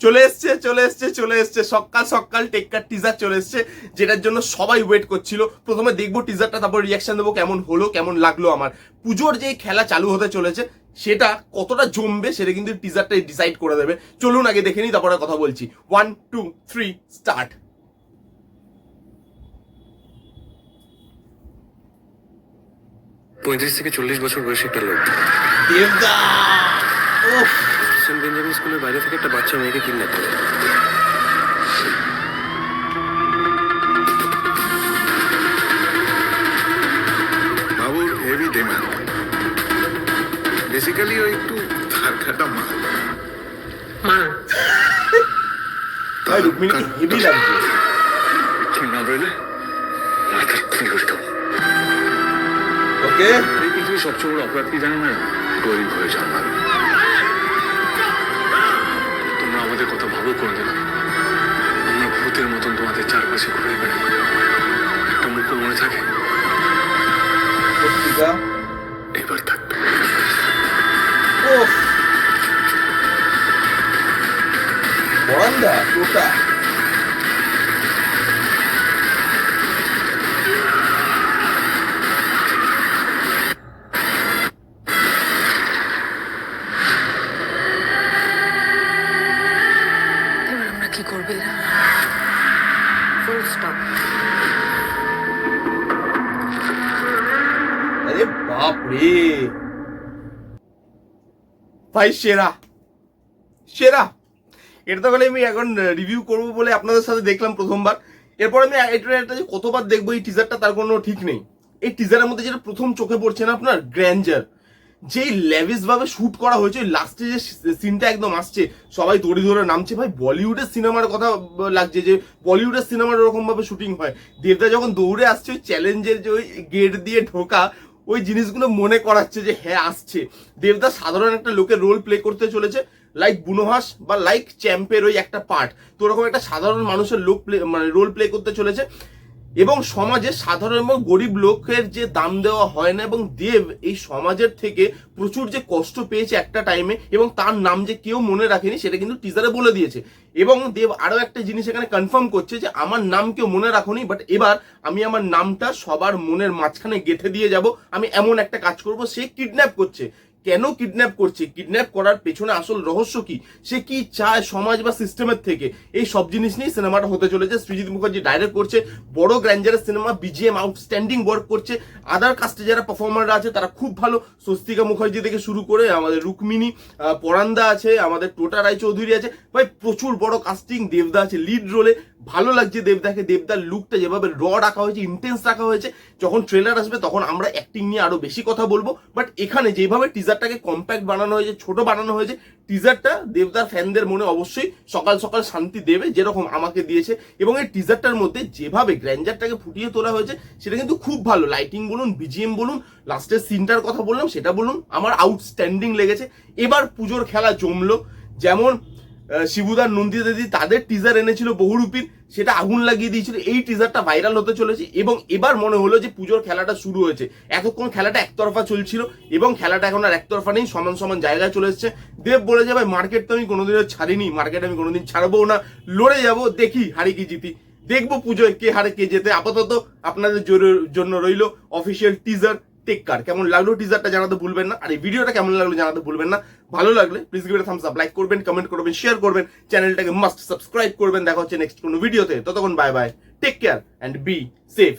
চলে এসছে চলে এসছে চলে এসছে। সকাল সকাল টেক্কার টিজার চলে এসছে যেটার জন্য সবাই ওয়েট করছিল। প্রথমে দেখব টিজারটা তারপর রিয়াকশন দেবো কেমন হলো কেমন লাগল আমার। পুজোর যে খেলা চালু হতে চলেছে সেটা কতটা জমবে সেটা কিন্তু টিজারটাই ডিসাইড করে দেবে। চলুন আগে দেখে নিই তারপরে কথা বলছি। ওয়ান টু থ্রি স্টার্ট পঁয়ত্রিশ থেকে চল্লিশ বছর বয়সী একটা লোক। দেবদা! সেন্ট বেঞ্জামিন স্কুলের বাইরে থেকে একটা বাচ্চা মেয়েকে কিডন্যাপ করে। বাবুর হেভি ডিমান্ড বেসিক্যালি ওই একটু ধার খাটা মাল ভাই রুক্মিণী হেভি লাগছে। ঠিক না রইলে মাথা খুন করে দেবো ওকে। এই পৃথিবীর সবচেয়ে বড় অপরাধ কি জানো না গরিব হয়ে জন্মানো তোমরা আমাদের কথা ভাবো করে দেবে আমরা ভূতের মতন তোমাদের চারপাশে ঘুরে বেড়াবো একটা মুখ মনে থাকে? এবার থাকবে বরান্দা টোটা ফুল স্টপ আরে বাপ রে ভাই, সেরা। সেরা। এটা তো আমি এখন রিভিউ করব বলে আপনাদের সাথে দেখলাম প্রথমবার। এরপর আমি এটা কতবার দেখব এই টিজারটা তার কোনো ঠিক নেই। এই টিজারের মধ্যে যেটা প্রথম চোখে পড়ছে না আপনার গ্র্যান্ডার যেই লেভিস ভাবে শুট করা হয়েছে লাস্টে যে সিনটা একদম আসছে, সবাই দড়ি ধরে নামছে। ভাই বলিউডের সিনেমার কথা লাগছে যে বলিউডের সিনেমার ওরকম ভাবে শুটিং হয়। দেবদা যখন দৌড়ে আসছে, ওই চ্যালেঞ্জের যে ওই গেট দিয়ে ঢোকা, ওই জিনিসগুলো মনে করাচ্ছে যে হ্যাঁ আসছে। দেবদা সাধারণ একটা লোকের রোল প্লে করতে চলেছে লাইক বুনোহাস বা লাইক চ্যাম্পের ওই একটা পার্ট তো ওরকম একটা সাধারণ মানুষের লোক প্লে মানে রোল প্লে করতে চলেছে। এবং সমাজে সাধারণ এবং গরিব লোকের যে দাম দেওয়া হয় না এবং দেব এই সমাজের থেকে প্রচুর যে কষ্ট পেয়েছে একটা টাইমে এবং তার নাম যে কেউ মনে রাখেনি সেটা কিন্তু টিজারে বলে দিয়েছে। এবং দেব আরও একটা জিনিস এখানে কনফার্ম করছে যে আমার নাম কেউ মনে রাখুনি বাট এবার আমি আমার নামটা সবার মনের মাঝখানে গেঁথে দিয়ে যাব, আমি এমন একটা কাজ করব, সে কিডন্যাপ করছে। কেন কিডন্যাপ করছে? কিডন্যাপ করার পেছনে আসল রহস্য কি? সে কি চায় সমাজ বা সিস্টেমের থেকে? এই সব জিনিস নিয়ে সিনেমাটা হতে চলেছে। সৃজিত মুখার্জি ডাইরেক্ট করছে। বড় গ্র্যান্ডারের সিনেমা বিজিএম আউটস্ট্যান্ডিং ওয়ার্ক করছে। আদার কাস্টে যারা পারফর্মাররা আছে, তারা খুব ভালো। স্বস্তিকা মুখার্জি থেকে শুরু করে আমাদের রুক্মিণী পরান্দা আছে, আমাদের টোটা রায় চৌধুরী আছে। ভাই, প্রচুর বড় কাস্টিং দেবদা আছে লিড রোলে ভালো লাগছে দেবদাকে। দেবদার লুকটা যেভাবে র রাখা হয়েছে ইন্টেন্স রাখা হয়েছে, যখন ট্রেলার আসবে তখন আমরা অ্যাক্টিং নিয়ে আরও বেশি কথা বলব। বাট এখানে যেভাবে টিজারটাকে কম্প্যাক্ট বানানো হয়েছে, ছোট বানানো হয়েছে টিজারটা দেবদার ফ্যানদের মনে অবশ্যই সকাল সকাল শান্তি দেবে, যেরকম আমাকে দিয়েছে। এবং এই টিজারটার মধ্যে যেভাবে গ্র্যান্ডারটাকে ফুটিয়ে তোলা হয়েছে, সেটা কিন্তু খুব ভালো। লাইটিং বলুন বিজিএম বলুন লাস্টের সিনটার কথা বললাম, সেটা বলুন, আমার আউটস্ট্যান্ডিং লেগেছে। এবার পুজোর খেলা জমলো। যেমন শিবুদার নন্দিতা দিদি তাদের টিজার এনেছিল বহুরূপীর সেটা আগুন লাগিয়ে দিয়েছিল। এই টিজারটা ভাইরাল হতে চলেছে এবং এবার মনে হলো যে পুজোর খেলাটা শুরু হয়েছে। এতক্ষণ খেলাটা একতরফা চলছিল এবং খেলাটা এখন আর একতরফা নেই, সমান সমান জায়গায় চলে এসেছে। দেব বলে যে, ভাই মার্কেট তো আমি কোনোদিনও ছাড়িনি মার্কেট আমি কোনোদিন ছাড়বো না। লড়ে যাব, দেখি হারি কি জিতি। দেখব পুজোয় কে হারে কে যেতে আপাতত আপনাদের জন্য রইল অফিসিয়াল টিজার টেক কার কেমন লাগল টিজারটা জানাতে ভুলবেন না, আর এই ভিডিওটা কেমন লাগল জানাতে ভুলবেন না। ভালো লাগলে please give thumbs up like করবেন কমেন্ট করবেন শেয়ার করবেন চ্যানেলটাকে মাস্ট সাবস্ক্রাইব করবেন। দেখা হচ্ছে নেক্সট কোনো ভিডিওতে ততক্ষণ bye bye take care and be safe